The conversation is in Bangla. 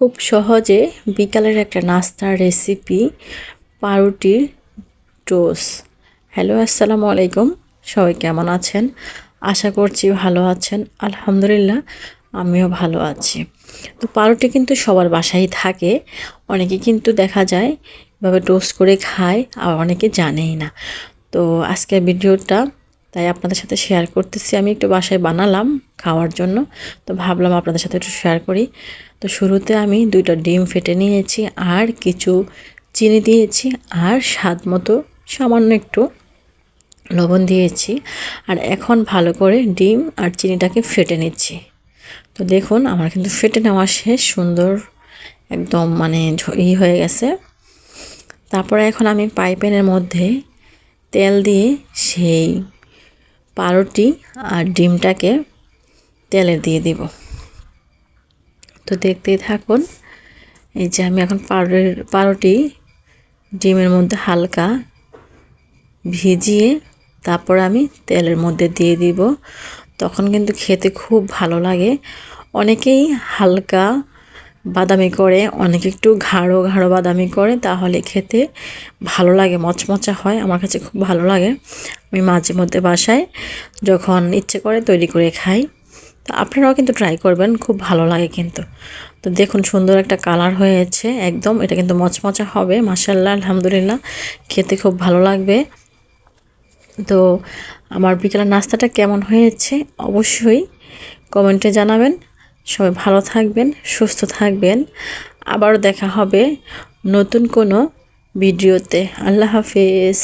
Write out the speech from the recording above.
খুব সহজে বিকালের একটা নাস্তার রেসিপি পাউরুটির টোস হ্যালো আসসালামু আলাইকুম। সবাই কেমন আছেন? আশা করছি ভালো আছেন। আলহামদুলিল্লাহ, আমিও ভালো আছি। তো পাউরুটি কিন্তু সবার বাসায় থাকে। অনেকে কিন্তু দেখা যায়, এভাবে টোস্ট করে খায় আর অনেকে জানেই না। তো আজকের ভিডিওটা তাই আপনাদের সাথে শেয়ার করতেছি। আমি একটু বাসায় বানালাম খাওয়ার জন্য। তো ভাবলাম আপনাদের সাথে একটু শেয়ার করি। তো শুরুতে আমি দুইটা ডিম ফেটে নিয়েছি আর কিছু চিনি দিয়েছি আর স্বাদ মতো সামান্য একটু লবণ দিয়েছি। আর এখন ভালো করে ডিম আর চিনিটাকে ফেটে নিচ্ছি। তো দেখুন, আমার কিন্তু ফেটে নেওয়া শেষ, সুন্দর একদম মানে ই হয়ে গেছে। তারপরে এখন আমি পাইপেনের মধ্যে তেল দিয়ে সেই পাউরুটি আর ডিমটাকে তেলে দিয়ে দিব। তো দেখতেই থাকুন, এই যে আমি এখন পাউরুটির পাউরুটি ডিমের মধ্যে হালকা ভিজিয়ে তারপর আমি তেলের মধ্যে দিয়ে দিব। তখন কিন্তু খেতে খুব ভালো লাগে। অনেকেই হালকা বাদামি করে, অনেকে একটু ঘাড়ো ঘাড়ো বাদামি করে, তাহলে খেতে ভালো লাগে, মচমচা হয়, আমার কাছে খুব ভালো লাগে। আমি মাঝে মধ্যে বাসায় যখন ইচ্ছে করে তৈরি করে খাই, তো আপনারাও কিন্তু ট্রাই করবেন, খুব ভালো লাগে কিন্তু। তো দেখুন, সুন্দর একটা কালার হয়েছে, একদম, এটা কিন্তু মচমচা হবে মাসাল্লাহ আলহামদুলিল্লাহ, খেতে খুব ভালো লাগবে। তো আমার বিকেলের নাস্তাটা কেমন হয়েছে, অবশ্যই কমেন্টে জানাবেন। সবাই ভালো থাকবেন সুস্থ থাকবেন। আবারও দেখা হবে নতুন কোনো ভিডিওতে। আল্লাহ হাফেজ।